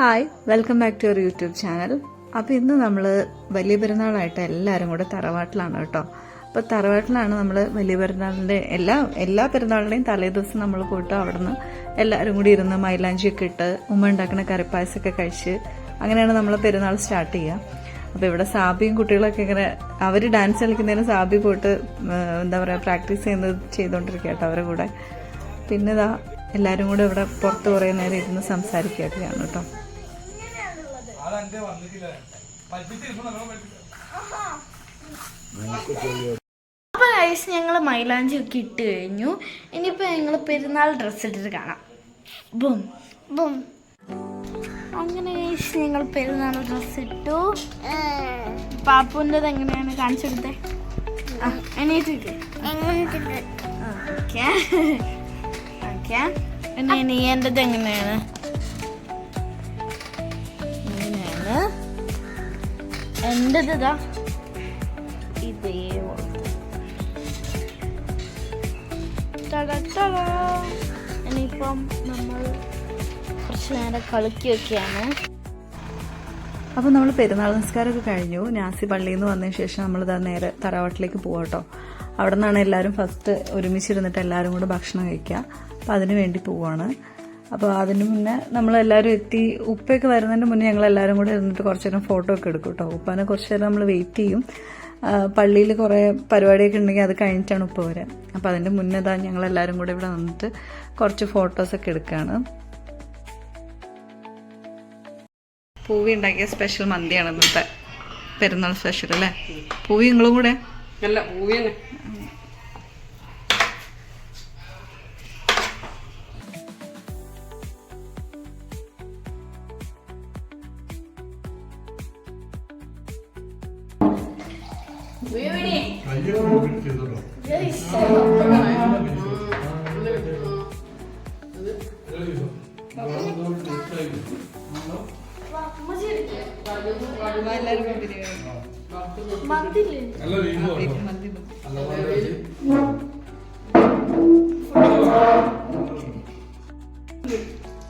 Hi welcome back to our YouTube channel അപ്പോൾ ഇന്ന് നമ്മൾ വലിയ പെരുന്നാളായിട്ട് എല്ലാവരും കൂടെ തറവാട്ടിലാണ് കേട്ടോ. അപ്പോൾ തറവാട്ടിലാണ് നമ്മൾ വലിയ പെരുന്നാളിന്റെ എല്ലാ എല്ലാ പെരുന്നാളിന്റെയും തലേദിവസം നമ്മൾ പോയിട്ട് അവിടുന്ന് എല്ലാവരും കൂടി ഇരുന്ന് മൈലാഞ്ചിയൊക്കെ ഇട്ട് ഉമ്മ ഉണ്ടാക്കുന്ന കറിപ്പായസമൊക്കെ കഴിച്ച് അങ്ങനെയാണ് നമ്മൾ പെരുന്നാൾ സ്റ്റാർട്ട് ചെയ്യുക അപ്പോൾ ഇവിടെ സാബിയും കുട്ടികളൊക്കെ ഇങ്ങനെ അവർ ഡാൻസ് കളിക്കുന്നതിന് സാബി പോയിട്ട് എന്താ പറയുക പ്രാക്ടീസ് ചെയ്യുന്നത് ചെയ്തുകൊണ്ടിരിക്കുക കേട്ടോ അവരുടെ കൂടെ. പിന്നെ ഇതാ എല്ലാവരും കൂടെ ഇവിടെ പുറത്ത് കുറേ നേരം ഇരുന്ന് സംസാരിക്കുകയൊക്കെയാണ് കേട്ടോ. അപ്പോൾ ഗൈസ് ഞങ്ങൾ മൈലാഞ്ചി ഒക്കെ ഇട്ട് കഴിഞ്ഞു. ഇനിയിപ്പോൾ ഞങ്ങൾ പെരുന്നാൾ ഡ്രസ്സ് ഇട്ടിട്ട് കാണാം. ബും. ബും. അങ്ങനെ ഞങ്ങൾ പെരുന്നാൾ ഡ്രസ്സ് ഇട്ടു. പാപ്പുന്റെത് എങ്ങനെയാണ് കാണിച്ചു കൊടുത്തേ? എണീറ്റിട്ട്. ഓക്കെ. ഓക്കെ. പിന്നെ നീ എന്റെത് എങ്ങനെയാണ്? എന്റെത് ഇതാ. ടടടടാ. ഇനിയിപ്പം നമ്മൾ കുറച്ച് നേരം കളിക്കുകയൊക്കെയാണ്. അപ്പോൾ നമ്മൾ പെരുന്നാൾ നിസ്കാരമൊക്കെ കഴിഞ്ഞു. നാസി പള്ളിയിൽ നിന്ന് വന്നതിന് ശേഷം നമ്മൾ ഇതാ നേരെ തറവാട്ടിലേക്ക് പോകാം കേട്ടോ അവിടെ നിന്നാണ് എല്ലാവരും ഫസ്റ്റ് ഒരുമിച്ചിരുന്നിട്ട് എല്ലാവരും കൂടെ ഭക്ഷണം കഴിക്കുക അപ്പോൾ അതിനു വേണ്ടി പോവാണ്. അപ്പോൾ അതിന് മുന്നേ നമ്മളെല്ലാവരും എത്തി ഉപ്പയൊക്കെ വരുന്നതിന് മുന്നേ ഞങ്ങൾ എല്ലാവരും കൂടെ ഇരുന്നിട്ട് കുറച്ച് നേരം ഫോട്ടോ ഒക്കെ എടുക്കും കേട്ടോ ഉപ്പാനെ കുറച്ച് നേരം നമ്മൾ വെയിറ്റ് ചെയ്യും പള്ളിയിൽ കുറേ പരിപാടിയൊക്കെ ഉണ്ടെങ്കിൽ അത് കഴിഞ്ഞിട്ടാണ് ഉപ്പ വരെ. അപ്പോൾ അതിന്റെ മുന്നേ താ ഞങ്ങളെല്ലാവരും കൂടെ ഇവിടെ നിന്നിട്ട് കുറച്ച് ഫോട്ടോസൊക്കെ എടുക്കുകയാണ് പൂവി ഉണ്ടാക്കിയ സ്പെഷ്യൽ മന്തിയാണ് ഇന്നത്തെ പെരുന്നാൾ സ്പെഷ്യൽ അല്ലേ? പൂവി നിങ്ങളും കൂടെ? അല്ല പൂവിയാണ്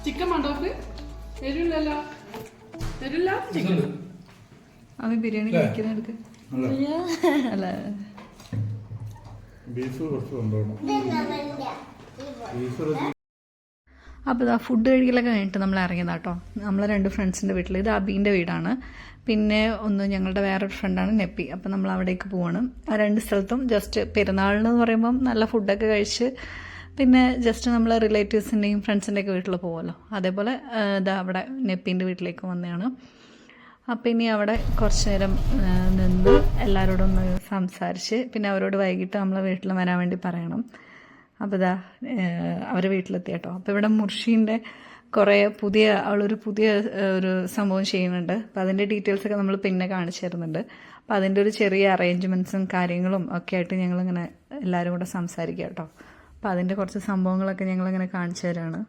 ചിക്കൻ മണ്ടോക്ക് തരില്ലല്ലോ. തരില്ല? ചിക്കൻ അത് ബിരിയാണി കഴിക്കുന്ന എടുക്ക് അല്ല ബീഫ് കുറച്ച് കൊണ്ടുപോകണം. അപ്പോൾ ഇതാ ഫുഡ് കഴിക്കലൊക്കെ കഴിഞ്ഞിട്ട് നമ്മൾ ഇറങ്ങിയതാ കേട്ടോ നമ്മളെ രണ്ട് ഫ്രണ്ട്സിന്റെ വീട്ടിൽ ഇത് അബീന്റെ വീടാണ്. പിന്നെ ഒന്ന് ഞങ്ങളുടെ വേറൊരു ഫ്രണ്ടാണ് നെപ്പി. അപ്പം നമ്മൾ അവിടേക്ക് പോവാണ്. ആ രണ്ട് സ്ഥലത്തും ജസ്റ്റ് പെരുന്നാളിന് പറയുമ്പം നല്ല ഫുഡൊക്കെ കഴിച്ച് പിന്നെ ജസ്റ്റ് നമ്മൾ റിലേറ്റീവ്സിന്റെയും ഫ്രണ്ട്സിന്റെയൊക്കെ വീട്ടിൽ പോകുമല്ലോ അതേപോലെ ഇതാ അവിടെ നെപ്പീന്റെ വീട്ടിലേക്ക് വന്നതാണ്. അപ്പം ഇനി അവിടെ കുറച്ച് നേരം നിന്ന് എല്ലാവരോടും ഒന്ന് സംസാരിച്ച് പിന്നെ അവരോട് വൈകിട്ട് നമ്മളെ വീട്ടിൽ വരാൻ വേണ്ടി പറയണം. അപ്പോൾ ഇതാ അവർ വീട്ടിലെത്തി കേട്ടോ. അപ്പോൾ ഇവിടെ മുർഷീന്റെ കുറേ പുതിയ അവളൊരു പുതിയ ഒരു സംഭവം ചെയ്യുന്നുണ്ട്. അപ്പോൾ അതിന്റെ ഡീറ്റെയിൽസൊക്കെ നമ്മൾ പിന്നെ കാണിച്ചു തരുന്നുണ്ട്. അപ്പോൾ അതിന്റെ ഒരു ചെറിയ അറേഞ്ച്മെന്റ്സും കാര്യങ്ങളും ഒക്കെ ആയിട്ട് ഞങ്ങളിങ്ങനെ എല്ലാവരും കൂടെ സംസാരിക്കാം കേട്ടോ. അപ്പോൾ അതിന്റെ കുറച്ച് സംഭവങ്ങളൊക്കെ ഞങ്ങളിങ്ങനെ കാണിച്ചു തരാണ്.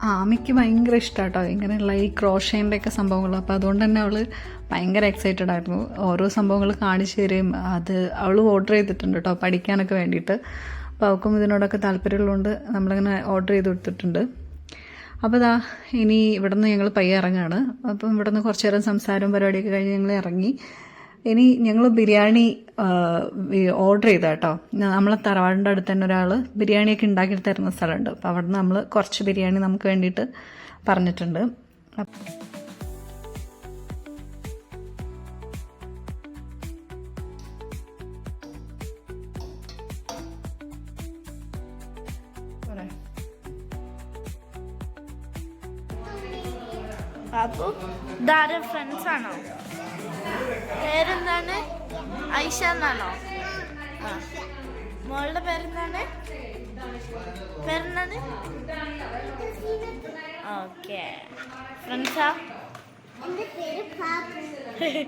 ആമിക്ക് ഭയങ്കര ഇഷ്ടമാട്ടോ ഇങ്ങനെയുള്ള ഈ ക്രോഷേന്റെ ഒക്കെ സംഭവങ്ങൾ. അപ്പോൾ അതുകൊണ്ട് തന്നെ അവൾ ഭയങ്കര എക്സൈറ്റഡ് ആയിരുന്നു. ഓരോ സംഭവങ്ങൾ കാണിച്ചു തരും. അത് അവൾ ഓർഡർ ചെയ്തിട്ടുണ്ട് കേട്ടോ പഠിക്കാനൊക്കെ വേണ്ടിയിട്ട്. അപ്പോൾ അവൾക്കും ഇതിനോടൊക്കെ താല്പര്യമുള്ളതുകൊണ്ട് നമ്മളിങ്ങനെ ഓർഡർ ചെയ്ത് കൊടുത്തിട്ടുണ്ട്. അപ്പോൾ ഇതാ ഇനി ഇവിടുന്ന് ഞങ്ങൾ പയ്യെ ഇറങ്ങാണ് അപ്പം ഇവിടുന്ന് കുറച്ച് നേരം സംസാരവും പരിപാടിയൊക്കെ കഴിഞ്ഞ് ഞങ്ങൾ ഇറങ്ങി ഇനി ഞങ്ങൾ ബിരിയാണി ഓർഡർ ചെയ്ത കേട്ടോ നമ്മളെ തറവാടിന്റെ അടുത്ത് തന്നെ ഒരാൾ ബിരിയാണിയൊക്കെ ഉണ്ടാക്കി തരുന്ന സ്ഥലമുണ്ട്. അപ്പോൾ അവിടെ നമ്മൾ കുറച്ച് ബിരിയാണി നമുക്ക് വേണ്ടിയിട്ട് പറഞ്ഞിട്ടുണ്ട്. അപ്പ- ഫ്രണ്ട്സ് ആണോ? പേരെന്താണ്? ഐഷ എന്നാണോ? ആ. മോളുടെ പേരെന്താണ്? പേരെന്താണ്? ഓക്കെ. ഫ്രണ്ട്സാ? പേര്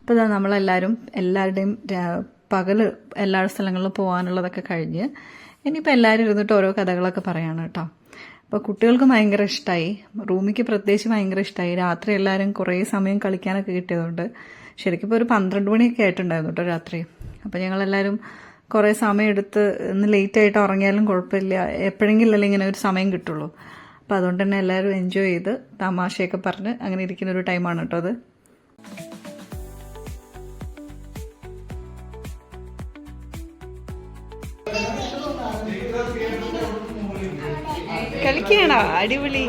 അപ്പോൾ ഇതാ നമ്മളെല്ലാവരും എല്ലാവരുടെയും പകൽ എല്ലാ സ്ഥലങ്ങളിലും പോകാനുള്ളതൊക്കെ കഴിഞ്ഞ് ഇനിയിപ്പോൾ എല്ലാവരും ഇരുന്നിട്ട് ഓരോ കഥകളൊക്കെ പറയാണ് കേട്ടോ. അപ്പോൾ കുട്ടികൾക്ക് ഭയങ്കര ഇഷ്ടമായി റൂമിക്ക് പ്രത്യേകിച്ച് ഭയങ്കര ഇഷ്ടമായി രാത്രി എല്ലാവരും കുറേ സമയം കളിക്കാനൊക്കെ കിട്ടിയതുകൊണ്ട് ശരിക്കും ഇപ്പോൾ ഒരു പന്ത്രണ്ട് മണിയൊക്കെ ആയിട്ടുണ്ടായിരുന്നു കേട്ടോ രാത്രി. അപ്പോൾ ഞങ്ങളെല്ലാവരും കുറേ സമയം എടുത്ത് ഇന്ന് ലേറ്റ് ആയിട്ട് ഉറങ്ങിയാലും കുഴപ്പമില്ല. എപ്പോഴെങ്കിലും അല്ലേ ഇങ്ങനെ ഒരു സമയം കിട്ടുള്ളൂ. അപ്പോൾ അതുകൊണ്ട് തന്നെ എല്ലാവരും എൻജോയ് ചെയ്ത് തമാശയൊക്കെ പറഞ്ഞ് അങ്ങനെ ഇരിക്കുന്ന ഒരു ടൈമാണ് കേട്ടോ അത്. കളിക്കണോ അടിപൊളി.